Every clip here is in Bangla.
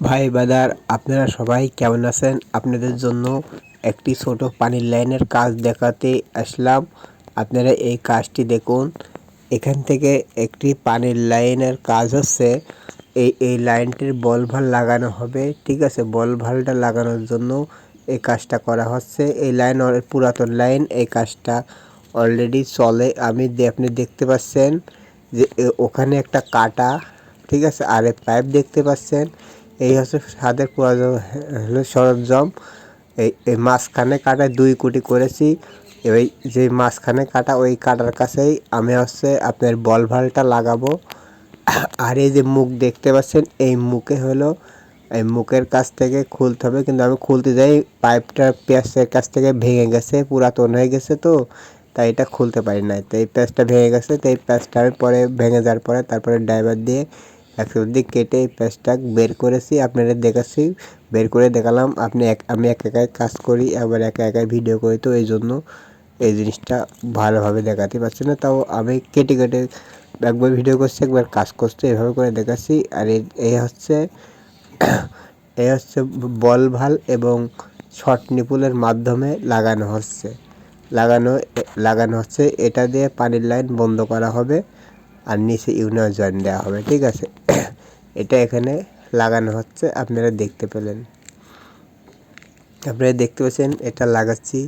ভাই বাদার, আপনারা সবাই কেমন আছেন? আপনাদের জন্য একটি ছোট পানির লাইনের কাজ দেখাতে আসলাম। আপনারা এই কাজটি দেখুন। এখান থেকে একটি পানির লাইনের কাজ হচ্ছে, এই এই লাইনটির বল ভালো লাগানো হবে। ঠিক আছে, বল ভালটা লাগানোর জন্য এই কাজটা করা হচ্ছে। এই লাইন পুরাতন লাইন, এই কাজটা অলরেডি চলে। আমি আপনি দেখতে পাচ্ছেন যে ওখানে একটা কাটা, ঠিক আছে, আর পাইপ দেখতে পাচ্ছেন। এই হচ্ছে ছাদের হলো সরঞ্জাম। এই এই মাঝখানে কাটা দুই কোটি করেছি। ওই যে মাঝখানে কাটা ওই কাটার কাছেই আমি হচ্ছে আপনার বল ভালটা লাগাবো। আর এই যে মুখ দেখতে পাচ্ছেন, এই মুখে হলো, এই মুখের কাছ থেকে খুলতে হবে। কিন্তু আমি খুলতে যাই, পাইপটা পেঁয়াজের কাছ থেকে ভেঙে গেছে, পুরাতন হয়ে গেছে তো, তাই এটা খুলতে পারি না তো এই প্যাঁচটা ভেঙে গেছে, তো এই প্যাঁচটা আমি পরে ভেঙে যাওয়ার পরে তারপরে ড্রাইভার দিয়ে একশো কেটে প্যাচটা বের করেছি, আপনাদের দেখাচ্ছি। বের করে দেখালাম, আপনি এক, আমি এক একাই কাজ করি, আবার একা একাই ভিডিও করি, তো এই জন্য এই জিনিসটা ভালোভাবে দেখাতে পারছি না। তাও আমি কেটে কেটে একবার ভিডিও করছি, একবার কাজ করছি, এভাবে করে দেখাচ্ছি। আর এই হচ্ছে এই হচ্ছে বল ভালো এবং শর্ট নিপুলের মাধ্যমে লাগানো হচ্ছে। লাগানো লাগানো হচ্ছে। এটা দিয়ে পানির লাইন বন্ধ করা হবে। আর নিচে ইউনিয়ন জয়েন দেওয়া হবে, ঠিক আছে? এটা এখানে লাগানো হচ্ছে, আপনারা দেখতে পেলেন। আপনারা দেখতে পাচ্ছেন, এটা লাগাচ্ছি।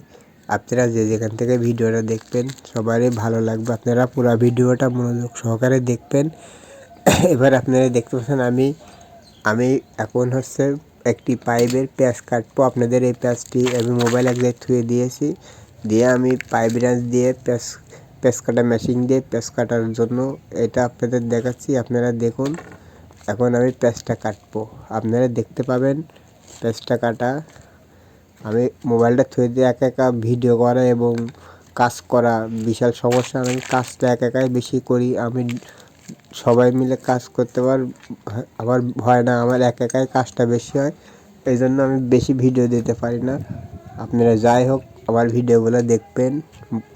আপনারা যে যেখান থেকে ভিডিওটা দেখবেন, সবারই ভালো লাগবে। আপনারা পুরো ভিডিওটা মনোযোগ সহকারে দেখবেন। এবার আপনারা দেখতে পাচ্ছেন, আমি আমি এখন হচ্ছে একটি পাইপের প্যাঁচ কাটবো। আপনাদের এই প্যাঁচটি আমি মোবাইল এক জায়গায় থুয়ে দিয়েছি। দিয়ে আমি পাইপ রেঞ্জ দিয়ে প্যাঁচ প্যাঁচ কাটা মেশিন দিয়ে প্যাঁচ কাটার জন্য এটা আপনাদের দেখাচ্ছি, আপনারা দেখুন। এখন আমি প্যাঁচটা কাটবো। আপনারা দেখতে পাবেন প্যাঁচটা কাটা। আমি মোবাইলটা থুয়ে দিয়ে একা একা ভিডিও করা এবং কাজ করা বিশাল সমস্যা। আমি কাজটা একা একাই বেশি করি। আমি সবাই মিলে কাজ করতে পার, আমার ভয় না, আমার একা একাই কাজটা বেশি হয়। এই জন্য আমি বেশি ভিডিও দিতে পারি না। আপনারা যাই হোক আমার ভিডিওগুলো দেখবেন,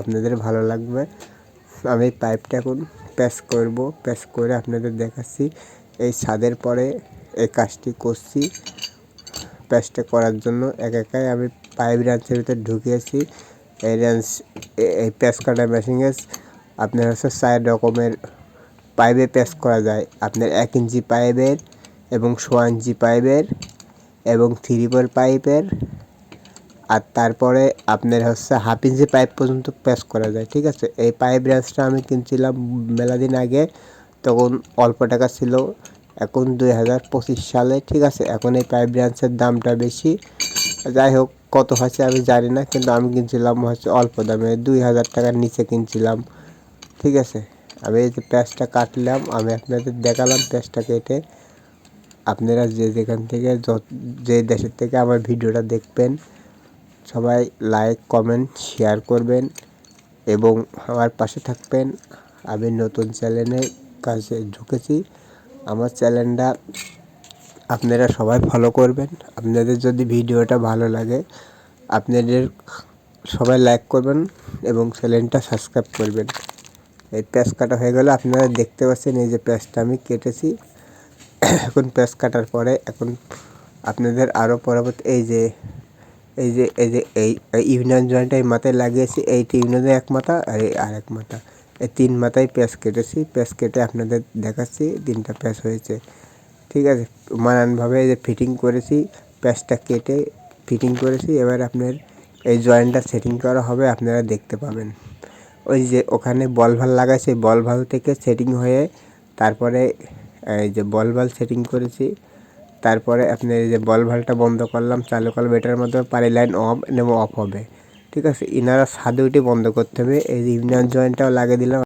আপনাদের ভালো লাগবে। আমি পাইপটা এখন প্যাচ করব প্যাচ করে আপনাদের দেখাচ্ছি। এই ছাদের পরে এই কাজটি করছি। প্যাচটা করার জন্য এক একাই আমি পাইপ রেঞ্চের ভিতরে ঢুকিয়েছি। এই রেঞ্চ এই প্যাচ কাটা মেশিনে আপনার হচ্ছে চার রকমের পাইপে প্যাচ করা যায়। আপনার এক ইঞ্চি পাইপের এবং সোয়া ইঞ্চি পাইপের এবং থ্রি ফোর পাইপের আর তারপরে আপনার হচ্ছে হাফ ইঞ্চি পাইপ পর্যন্ত প্যাচ করা যায়, ঠিক আছে? এই পাইপ রেঞ্চটা আমি কিনছিলাম মেলা দিন আগে, তখন অল্প টাকা ছিল, এখন দুই হাজার পঁচিশ সালে, ঠিক আছে? এখন এই পাইপ রেঞ্চের দামটা বেশি। যাই হোক, কত হয়েছে আমি জানি না, কিন্তু আমি কিনছিলাম হচ্ছে অল্প দামে, দুই হাজার টাকার নিচে কিনছিলাম, ঠিক আছে? আমি এই যে প্যাঁচটা কাটলাম, আমি আপনাদের দেখালাম প্যাঁচটা কেটে। আপনারা যে যেখান থেকে যে দেশের থেকে আমার ভিডিওটা দেখবেন সবাই লাইক কমেন্ট শেয়ার করবেন এবং আমার পাশে থাকবেন। আমি নতুন চ্যানেলের কাছে ঢুকেছি। আমার চ্যানেলটা আপনারা সবাই ফলো করবেন। আপনাদের যদি ভিডিওটা ভালো লাগে, আপনাদের সবাই লাইক করবেন এবং চ্যানেলটা সাবস্ক্রাইব করবেন। এই প্যাঁচ কাটা হয়ে গেলে। আপনারা দেখতে পাচ্ছেন এই যে প্যাঁচটা আমি কেটেছি। এখন প্যাঁচ কাটার পরে এখন আপনাদের আরও পরবর্তী এই যে এই যে এই যে, এই ইউনিয়ন জয়েন্টটা এই মাথায় লাগিয়েছি এইটি ইউনিয়নের এক মাথা আর এই আর এক মাথা। এই তিন মাথায় প্যাঁচ কেটেছি, প্যাঁচ কেটে আপনাদের দেখাচ্ছি, তিনটা প্যাঁচ হয়েছে। ঠিক আছে, মানানভাবে এই যে ফিটিং করেছি, প্যাঁচটা কেটে ফিটিং করেছি, এবার আপনার এই জয়েন্টটা সেটিং করা হবে, আপনারা দেখতে পাবেন। ওই যে ওখানে বল ভালো লাগাইছে বল ভালো থেকে সেটিং হয়ে তারপরে এই যে বল ভালো সেটিং করেছি তারপরে আপনি এই যে বল ভালটা বন্ধ করলাম, চালু করলাম, এটার মাধ্যমে পানি লাইন অফ এবং অফ হবে। ঠিক আছে? ইনারা সাদে বন্ধ করতে হবে। এই ইনার জয়েন্টটাও লাগিয়ে দিলাম।